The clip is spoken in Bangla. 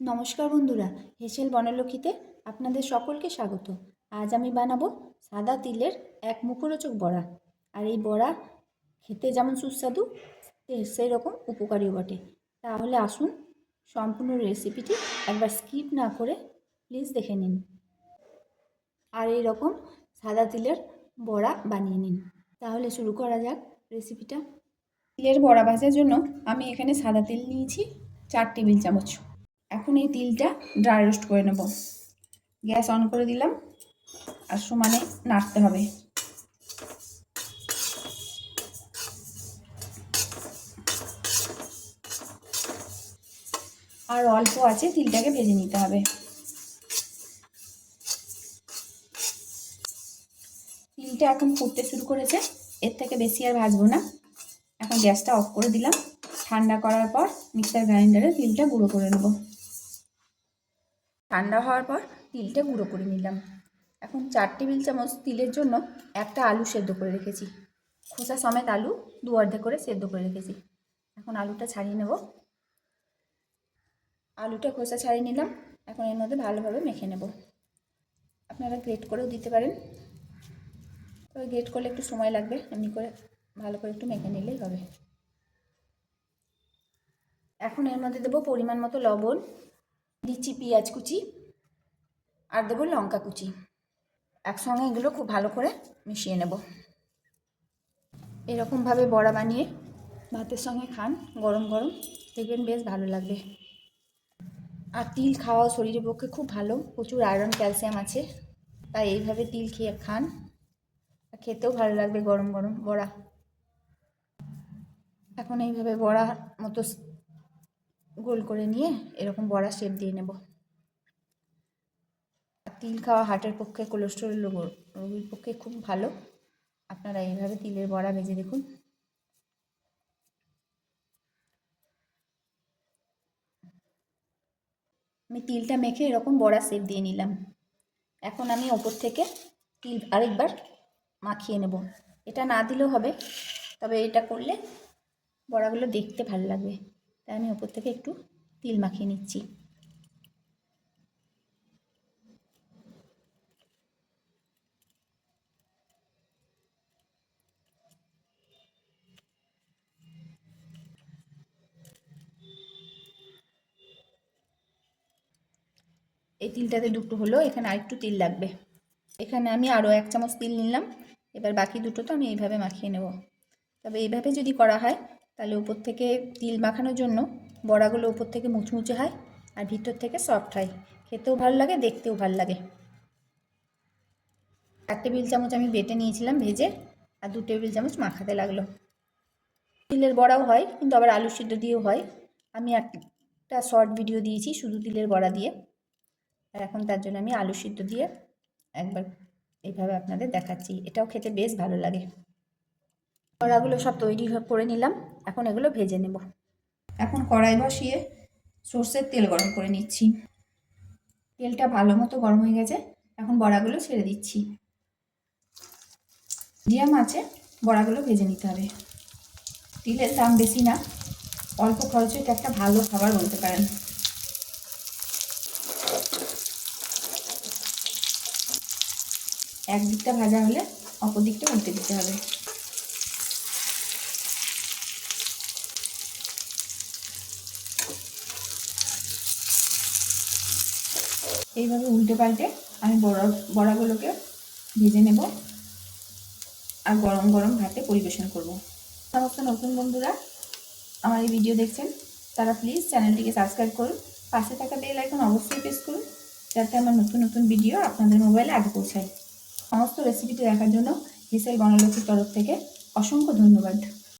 নমস্কার বন্ধুরা, হেসেল বনলক্ষীতে আপনাদের সকলকে স্বাগত। আজ আমি বানাবো সাদা তিলের এক মুখরোচক বড়া। আর এই বড়া খেতে যেমন সুস্বাদু সেই রকম উপকারীও বটে। তাহলে আসুন সম্পূর্ণ রেসিপিটি একবার স্কিপ না করে প্লিজ দেখে নিন। আর এই রকম সাদা তিলের বড়া বানিয়ে নিন। তাহলে শুরু করা যাক রেসিপিটা। তিলের বড়া ভাজার জন্য আমি এখানে সাদা তিল নিয়েছি, চার টেবিল চামচ। এখন এই তিলটা ড্রাই রোস্ট করে নেব। গ্যাস অন করে দিলাম। আর সমানে নাড়তে হবে। আর অল্প আছে, তিলটাকে ভেজে নিতে হবে। তিলটা এখন ফুটতে শুরু করেছে। এর থেকে বেশি আর ভাজবো না। এখন গ্যাসটা অফ করে দিলাম। ঠান্ডা করার পর মিক্সার গ্রাইন্ডারে তিলটা গুঁড়ো করে নেব। ঠান্ডা হওয়ার পর তিলটা গুঁড়ো করে নিলাম। এখন চার টেবিল চামচ তিলের জন্য একটা আলু সেদ্ধ করে রেখেছি। খোসা সমেত আলু দু অর্ধেক করে সেদ্ধ করে রেখেছি। এখন আলুটা ছাড়িয়ে নেব। আলুটা খোসা ছাড়িয়ে নিলাম। এখন এর মধ্যে ভালোভাবে মেখে নেব। আপনারা গ্রেট করেও দিতে পারেন। তবে গ্রেট করলে একটু সময় লাগবে। এমনি করে ভালো করে একটু মেখে নিলেই হবে। এখন এর মধ্যে দেবো পরিমাণ মতো লবণ। দিচ্ছি পেঁয়াজ কুচি আর দেবো লঙ্কা কুচি। একসঙ্গে এগুলো খুব ভালো করে মিশিয়ে নেব। এরকমভাবে বড়া বানিয়ে ভাতের সঙ্গে খান গরম গরম, দেখবেন বেশ ভালো লাগবে। আর তিল খাওয়া শরীরের পক্ষে খুব ভালো, প্রচুর আয়রন, ক্যালসিয়াম আছে, তাই এইভাবে তিল খেয়ে খান। খেতেও ভালো লাগবে গরম গরম বড়া। এখন এইভাবে বড়া মতো গোল করে নিয়ে এরকম বড়া শেপ দিয়ে নেব। তিল খাওয়া হার্টের পক্ষে কোলেস্টেরল রোগীর পক্ষে খুব ভালো। আপনারা এইভাবে তিলের বড়া ভেজে দেখুন। আমি তিলটা মেখে এরকম বড়া শেপ দিয়ে নিলাম। এখন আমি ওপর থেকে তিল আরেকবার মাখিয়ে নেব। এটা না দিলেও হবে, তবে এটা করলে বড়াগুলো দেখতে ভালো লাগবে। তাই আমি ওপর থেকে একটু তিল মাখিয়ে নিচ্ছি। এই তিলটাতে দুটো হলো, এখানে আরেকটু তিল লাগবে। এখানে আমি আরও এক চামচ তিল নিলাম। এবার বাকি দুটো তো আমি এইভাবে মাখিয়ে নেব। তবে এইভাবে যদি করা হয় তাহলে উপর থেকে তিল মাখানোর জন্য বড়াগুলো উপর থেকে মুচমুচে হয় আর ভিতর থেকে সফট হয়। খেতেও ভালো লাগে, দেখতেও ভালো লাগে। এক টেবিল চামচ আমি বেটে নিয়েছিলাম ভেজে আর দু টেবিল চামচ মাখাতে লাগল। তিলের বড়াও হয়, কিন্তু আবার আলু সিদ্ধ দিয়েও হয়। আমি একটা শর্ট ভিডিও দিয়েছি শুধু তিলের বড়া দিয়ে। আর এখন তার জন্য আমি আলু সিদ্ধ দিয়ে একবার এইভাবে আপনাদের দেখাচ্ছি। এটাও খেতে বেশ ভালো লাগে। বড়াগুলো সব তৈরি করে নিলাম। এখন এগুলো ভেজে নেব। এখন কড়াই বসিয়ে সর্ষের তেল গরম করে নিচ্ছি। তেলটা ভালো মতো গরম হয়ে গেছে। এখন বড়াগুলো ছেড়ে দিচ্ছি। মিডিয়াম আছে, বড়াগুলো ভেজে নিতে হবে। তিলের দাম বেশি না, অল্প খরচে এটা একটা ভালো খাবার বলতে পারেন। এক দিকটা ভাজা হলে অপর দিকটা উল্টে দিতে হবে। এইভাবে উল্টে পাল্টে আমি বড়া বড়াগুলোকে ভেজে নেব আর গরম গরম ভাতে পরিবেশন করব। সমস্ত নতুন বন্ধুরা আমার এই ভিডিও দেখছেন, তারা প্লিজ চ্যানেলটিকে সাবস্ক্রাইব করুন, পাশে থাকা বেল আইকন অবশ্যই প্রেস করুন, যাতে আমার নতুন নতুন ভিডিও আপনাদের মোবাইলে আগে পৌঁছায়। সমস্ত রেসিপিটি দেখার জন্য হিসেল বনলক্ষীর তরফ থেকে অসংখ্য ধন্যবাদ।